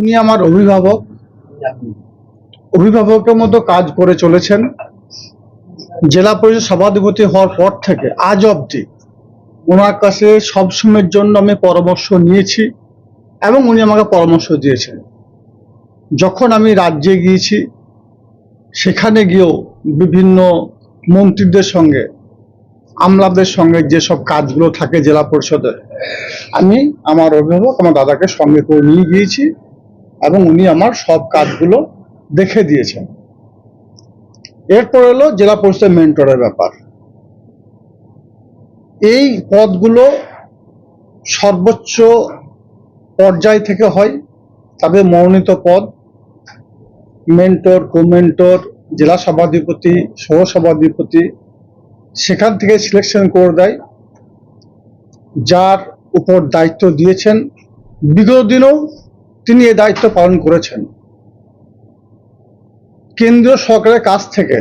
উনি আমার অভিভাবক। অভিভাবকের মতো কাজ করে চলেছেন। জেলা পরিষদ সভাধিপতি হওয়ার পর থেকে, আজ অবধি ওনার কাছে সবসময়ের জন্য আমি পরামর্শ নিয়েছি এবং উনি আমাকে পরামর্শ দিয়েছেন। যখন আমি রাজ্যে গিয়েছি, সেখানে গিয়েও বিভিন্ন মন্ত্রীদের সঙ্গে, আমলাদের সঙ্গে যেসব কাজগুলো থাকে জেলা পরিষদের আমি আমার অভিভাবক, আমার দাদাকে সঙ্গে করে নিয়ে গিয়েছি। এবং উনি আমার সব কাজগুলো দেখে দিয়েছেন। এরপর এলো জেলা পরিষদের মেন্টরের ব্যাপার। এই পদগুলো সর্বোচ্চ পর্যায় থেকে হয় তবে মনোনীত পদ, মেন্টর, কোমেন্টর, জেলা সভাধিপতি সহ সভাধিপতি সেখান থেকে সিলেকশন করে দেয়। যার উপর দায়িত্ব দিয়েছেন, বিগত দিনেও তিনি এই দায়িত্ব পালন করেছেন। কেন্দ্রীয় সরকারের কাছ থেকে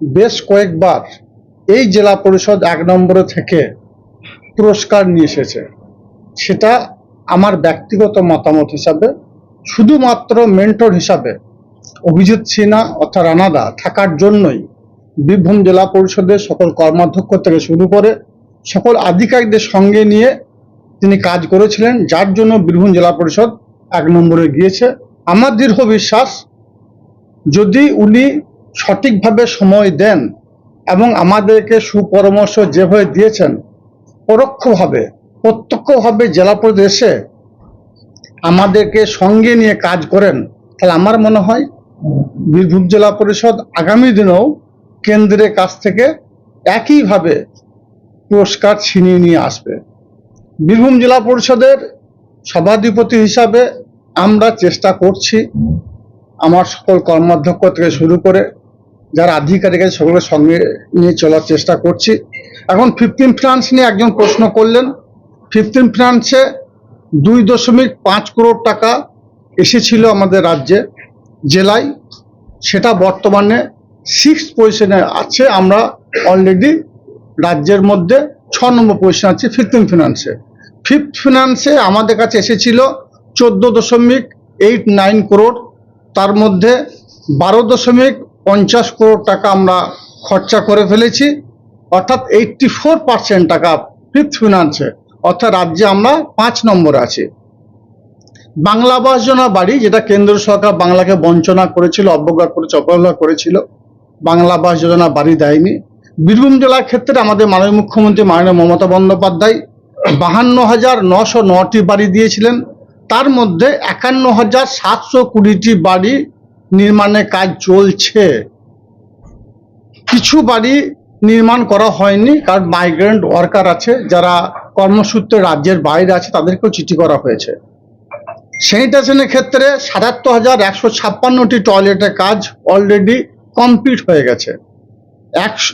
বেশ কয়েকবার এই জেলা পরিষদ এক নম্বরে থেকে পুরস্কার নিয়ে এসেছে। সেটা আমার ব্যক্তিগত মতামত হিসাবে, শুধুমাত্র মেন্টর হিসাবে অভিজিৎ সিনহা অর্থাৎ রানাদা থাকার জন্যই বীরভূম জেলা পরিষদের সকল কর্মাধ্যক্ষ থেকে শুরু করে সকল আধিকারিকদের সঙ্গে নিয়ে তিনি কাজ করেছিলেন, যার জন্য বীরভূম জেলা পরিষদ এক নম্বরে গিয়েছে, আমার দৃঢ় বিশ্বাস, যদি উনি সঠিকভাবে সময় দেন এবং আমাদেরকে সুপরামর্শ যেভাবে দিয়েছেন, পরোক্ষভাবে, প্রত্যক্ষভাবে জেলা পরিষদ এসে আমাদেরকে সঙ্গে নিয়ে কাজ করেন, তাহলে আমার মনে হয় বীরভূম জেলা পরিষদ আগামী দিনেও কেন্দ্রের কাছ থেকে একইভাবে পুরস্কার ছিনিয়ে নিয়ে আসবে। বীরভূম জেলা পরিষদের সভাধিপতি হিসাবে আমরা চেষ্টা করছি আমার সকল কর্মাধ্যক্ষ থেকে শুরু করে যারা আধিকারিক আছে সকলের সঙ্গে নিয়ে চলার চেষ্টা করছি। এখন ফিফটিন ফিনান্স নিয়ে একজন প্রশ্ন করলেন। ফিফটিন ফিনান্সে দুই দশমিক পাঁচ করোড় টাকা এসেছিল আমাদের রাজ্যে, জেলায়। সেটা বর্তমানে সিক্স পজিশনে আছে। আমরা অলরেডি রাজ্যের মধ্যে ছ নম্বর পজিশন আছে ফিফটিন ফিনান্সে ফিফথ ফিনান্সে আমাদের কাছে এসেছিল চোদ্দ দশমিক এইট নাইন করোড় তার মধ্যে বারো দশমিক পঞ্চাশ করোড় টাকা আমরা খরচা করে ফেলেছি। অর্থাৎ এইটটি ফোর পার্সেন্ট টাকা ফিফথ ফিনান্সে অর্থাৎ রাজ্যে আমরা পাঁচ নম্বরে আছি। বাংলা আবাস যোজনা বাড়ি, যেটা কেন্দ্র সরকার বাংলাকে বঞ্চনা করেছিল, অবজ্ঞা করেছে, অবহেলা করেছিল, বাংলা আবাস যোজনা বাড়ি দেয়নি। বীরভূম জেলার ক্ষেত্রে আমাদের মাননীয় মুখ্যমন্ত্রী মাননীয় মমতা বন্দ্যোপাধ্যায় বাহান্ন হাজার নশো নটি বাড়ি দিয়েছিলেন। তার মধ্যে একান্ন হাজার সাতশো কুড়িটি বাড়ি নির্মাণে কাজ চলছে। কিছু বাড়ি নির্মাণ করা হয়নি কারণ মাইগ্রেন্ট ওয়ার্কার আছে, যারা কর্মসূত্রে রাজ্যের বাইরে আছে, তাদেরকেও চিঠি করা হয়েছে। স্যানিটেশনের ক্ষেত্রে সাতাত্তর হাজার একশো ছাপ্পান্নটি টয়লেটের কাজ অলরেডি কমপ্লিট হয়ে গেছে। একশো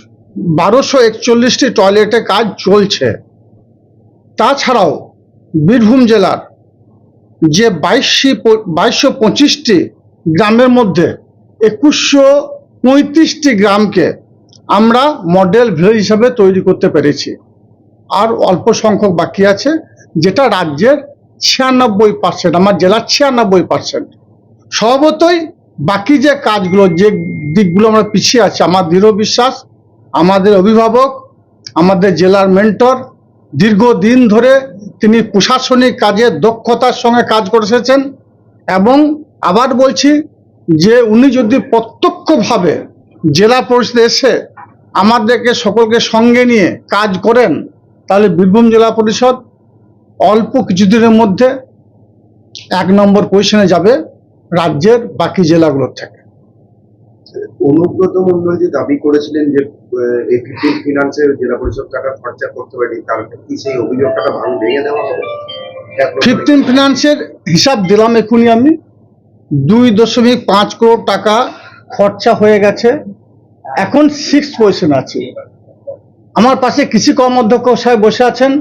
বারোশো একচল্লিশটি টয়লেটের কাজ চলছে। তাছাড়াও বীরভূম জেলার যে বাইশটি বাইশশো পঁচিশটি গ্রামের মধ্যে একুশশো পঁয়ত্রিশটি গ্রামকে আমরা মডেল ভিলেজ হিসাবে তৈরি করতে পেরেছি। আর অল্প সংখ্যক বাকি আছে, যেটা রাজ্যের ছিয়ানব্বই পার্সেন্ট আমার জেলার ছিয়ানব্বই পার্সেন্ট স্বভাবতই বাকি যে কাজগুলো, যে দিকগুলো আমরা পিছিয়ে আছি, আমার দৃঢ় বিশ্বাস, আমাদের অভিভাবক, আমাদের জেলার মেন্টর দীর্ঘদিন ধরে তিনি প্রশাসনিক কাজে দক্ষতার সঙ্গে কাজ করে এসেছেন এবং আবার বলছি যে উনি যদি প্রত্যক্ষভাবে জেলা পরিষদে এসে আমাদেরকে সকলকে সঙ্গে নিয়ে কাজ করেন, তাহলে বীরভূম জেলা পরিষদ অল্প কিছুদিনের মধ্যে এক নম্বর পজিশনে যাবে রাজ্যের বাকি জেলাগুলোর থেকে। অনুব্রত মন্ডল যে দাবি করেছিলেন যে এই ফিফটিন ফিনান্সের জেলা পরিষদ টাকা খরচা করতে পারেনি তাহলে কি সেই অভিযোগটা ভাঙ ভেঙে দেওয়া হবে? ফিফটিন ফিনান্সের হিসাব দিলাম এখনই আমি। দুই দশমিক পাঁচ করোড় টাকা খরচা হয়ে গেছে। এখন সিক্স পজিশন আছে। আমার পাশে কৃষি কর্মাধ্যক্ষ সাহেব বসে আছেন।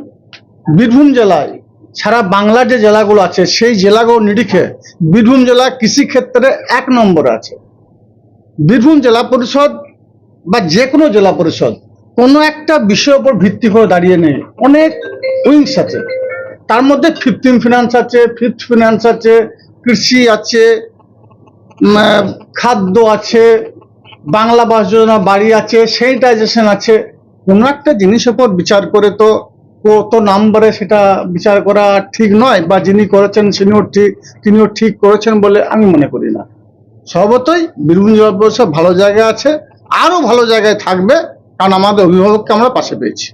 বীরভূম জেলায়, সারা বাংলার যে জেলাগুলো আছে, সেই জেলাগুলো নিরিখে বীরভূম জেলা কৃষি ক্ষেত্রে এক নম্বর আছে। বীরভূম জেলা পরিষদ বা যে কোনো জেলা পরিষদ, কোনো একটা বিষয়ের উপর ভিত্তি করে দাঁড়িয়ে নেই। অনেক উইংস আছে। তার মধ্যে ফিফটিন ফিনান্স আছে ফিফথ ফিনান্স আছে, কৃষি আছে খাদ্য আছে, বাংলা বাস যোজনা, বাড়ি আছে স্যানিটাইজেশন আছে। কোনো একটা জিনিসের উপর বিচার করে তো কত নাম্বারে সেটা বিচার করা ঠিক নয়, বা যিনি করেছেন তিনিও ঠিক তিনিও ঠিক করেছেন বলে আমি মনে করি না। সর্বতই বীরভূম জেলা ভালো জায়গায় আছে আরও ভালো জায়গায় থাকবে, কারণ আমাদের অভিভাবককে আমরা পাশে পেয়েছি।